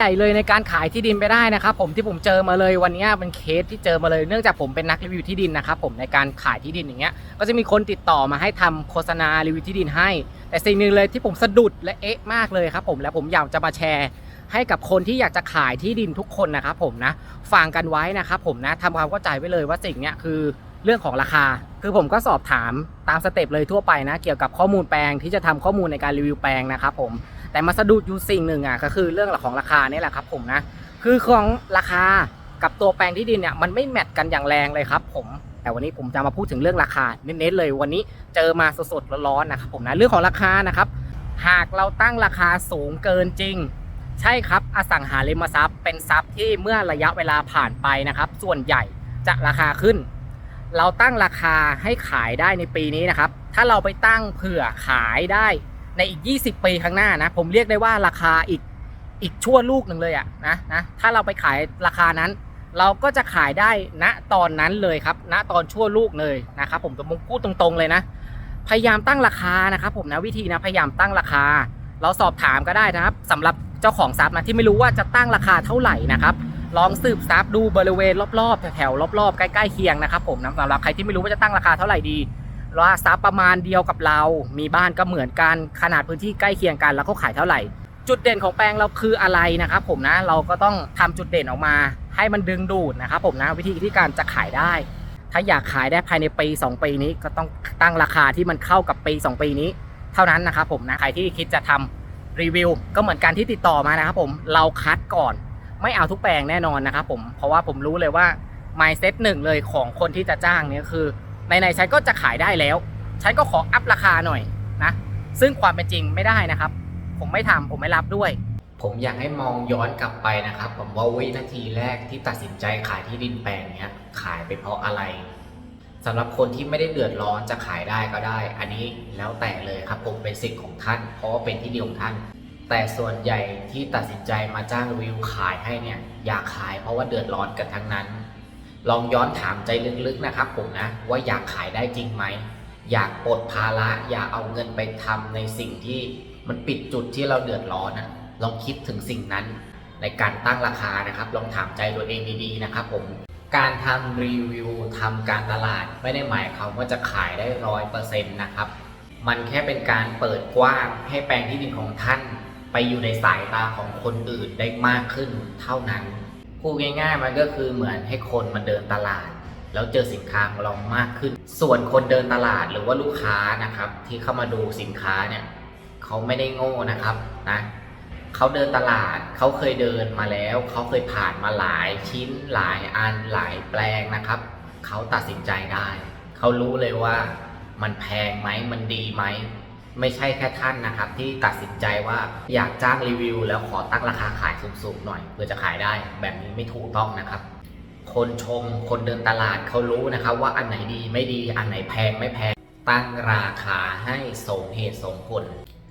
ใหญ่เลยในการขายที่ดินไปได้นะครับผมที่ผมเจอมาเลยวันนี้เป็นเคสที่เจอมาเลยเนื่องจากผมเป็นนักรีวิวที่ดินนะครับผมในการขายที่ดินอย่างเงี้ยก็จะมีคนติดต่อมาให้ทำโฆษณารีวิวที่ดินให้ แต่สิ่งหนึ่งเลยที่ผมสะดุดและเอ๊ะมากเลยครับผมและผมอยากจะมาแชร์ให้กับคนที่อยากจะขายที่ดินทุกคนนะครับผมนะฟังกันไว้นะครับผมนะทำความเข้าใจไว้เลยว่าสิ่งเนี้ยคือเรื่องของราคา คือผมก็สอบถามตามสเต็ปเลยทั่วไปนะ เกี่ยวกับข้อมูลแปลงที่จะทำข้อมูลในการรีวิวแปลงนะครับผม แต่มาสะดุดอยู่สิ่งหนึ่งอะก็คือเรื่องของราคานี่แหละครับผมนะคือของราคากับตัวแปลงที่ดินเนี่ยมันไม่แมทกันอย่างแรงเลยครับ ผมแต่วันนี้ผมจะมาพูดถึงเรื่องราคาเน้นๆเลยวันนี้เจอมาสดๆร้อนๆนะครับผมนะเรื่องของราคานะครับหากเราตั้งราคาสูงเกินจริง ใช่ครับอสังหาริมทรัพย์ เป็นทรัพย์ที่เมื่อระยะเวลาผ่านไปนะครับ ส่วนใหญ่จะราคาขึ้น เราตั้งราคาให้ขายได้ในปีนี้นะครับ ถ้าเราไปตั้งเผื่อขายได้ ในอีก 20 ปีข้างหน้านะ ผมเรียกได้ว่าราคาอีกอีกชั่วลูกหนึ่งเลยอะนะนะถ้าเราไปขายราคานั้น เราก็จะขายได้ณตอนนั้นเลยครับ ณตอนชั่วลูกเลยนะครับผมผมพูดตรงๆเลยนะ พยายามตั้งราคานะครับ ผมนะวิธีนะพยายามตั้งราคา เราสอบถามก็ได้นะครับสำหรับเจ้าของทรัพย์นะที่ไม่รู้ว่าจะตั้งราคาเท่าไหร่นะครับลองสืบทรัพย์ดูบริเวณรอบๆแถวๆรอบๆใกล้ๆเคียงนะครับผมนะสำหรับใครที่ไม่รู้ว่าจะตั้งราคาเท่าไหร่ดี ว่าทรัพย์ประมาณเดียวกับเรา มีบ้านก็เหมือนกัน ขนาดพื้นที่ใกล้เคียงกัน แล้วเขาขายเท่าไหร่ จุดเด่นของแปลงเราคืออะไรนะครับผมนะ เราก็ต้องทำจุดเด่นออกมา ให้มันดึงดูดนะครับผมนะ วิธีที่การจะขายได้ ถ้าอยากขายได้ภายในปี 2 ปีนี้ ก็ต้องตั้งราคาที่มันเข้ากับปี 2 ปีนี้ เท่านั้นนะครับผมนะ ใครที่คิดจะทำรีวิว ก็เหมือนกันที่ติดต่อมานะครับผม เราคัดก่อน ไม่เอาทุกแปลงแน่นอนนะครับผม เพราะว่าผมรู้เลยว่า mindset หนึ่งเลยของคนที่จะจ้างเนี่ยคือ ในในๆฉันก็จะขายได้แล้ว ฉันก็ขออัพราคาหน่อยนะ ซึ่งความเป็นจริงไม่ได้นะครับ ผมไม่ทำผมไม่รับด้วย ผมอยากให้มองย้อนกลับไปนะครับ ผมว่าวินาทีแรกที่ตัดสินใจขายที่ดินแปลงเนี้ยขายไปเพราะอะไรสำหรับคนที่ไม่ได้เดือดร้อนจะขายได้ก็ได้ อันนี้แล้วแต่เลยครับ ผมเป็นสิทธิ์ของท่าน เพราะว่าเป็นที่ดินของท่าน แต่ส่วนใหญ่ที่ตัดสินใจมาจ้างรีวิวขายให้เนี่ยอยากขายเพราะว่าเดือดร้อนกันทั้งนั้น ลองย้อนถามใจลึกๆนะครับผมนะว่าอยากขายได้จริงไหม อยากปลดภาระอยากเอาเงินไปทำในสิ่งที่มันปิดจุดที่เราเดือดร้อนอะลองคิดถึงสิ่งนั้น ในการตั้งราคานะครับ ลองถามใจตัวเองดีๆนะครับผมการทำรีวิวทำการตลาดไม่ได้หมายความว่าจะขายได้ร้อยเปอร์เซ็นต์นะครับ มันแค่เป็นการเปิดกว้างให้แปลงที่ดินของท่าน ไปอยู่ในสายตาของคนอื่นได้มากขึ้นเท่านั้น พูดง่ายๆมันก็คือเหมือนให้คนมาเดินตลาด แล้วเจอสินค้าของเรามากขึ้น ส่วนคนเดินตลาดหรือว่าลูกค้านะครับ ที่เข้ามาดูสินค้าเนี่ยเขาไม่ได้โง่นะครับนะเขาเดินตลาดเขาเคยเดินมาแล้วเขาเคยผ่านมาหลายชิ้นหลายอันหลายแปลงนะครับเขาตัดสินใจได้เขารู้เลยว่ามันแพงไหมมันดีไหม ไม่ใช่แค่ท่านนะครับ ที่ตัดสินใจว่าอยากจ้างรีวิว แล้วขอตั้งราคาขายสูงๆหน่อยเพื่อจะขายได้แบบนี้ไม่ถูกต้องนะครับ คนชมคนเดินตลาดเขารู้นะครับ ว่าอันไหนดีไม่ดีอันไหนแพงไม่แพงตั้งราคาให้สมเหตุสมผล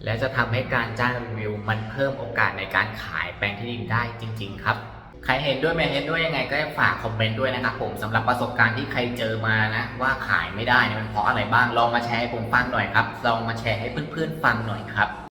และจะทำให้การจ้างรีวิว มันเพิ่มโอกาสในการขายแปลงที่ดินได้จริง ๆ ครับ ใครเห็นด้วยไม่เห็นด้วยยังไงก็ฝากคอมเมนต์ด้วยนะครับผมสำหรับประสบการณ์ที่ใครเจอมานะ ว่าขายไม่ได้เนี่ยมันเพราะอะไรบ้างลองมาแชร์ให้ผมฟังหน่อยครับลองมาแชร์ให้เพื่อนๆฟังหน่อยครับ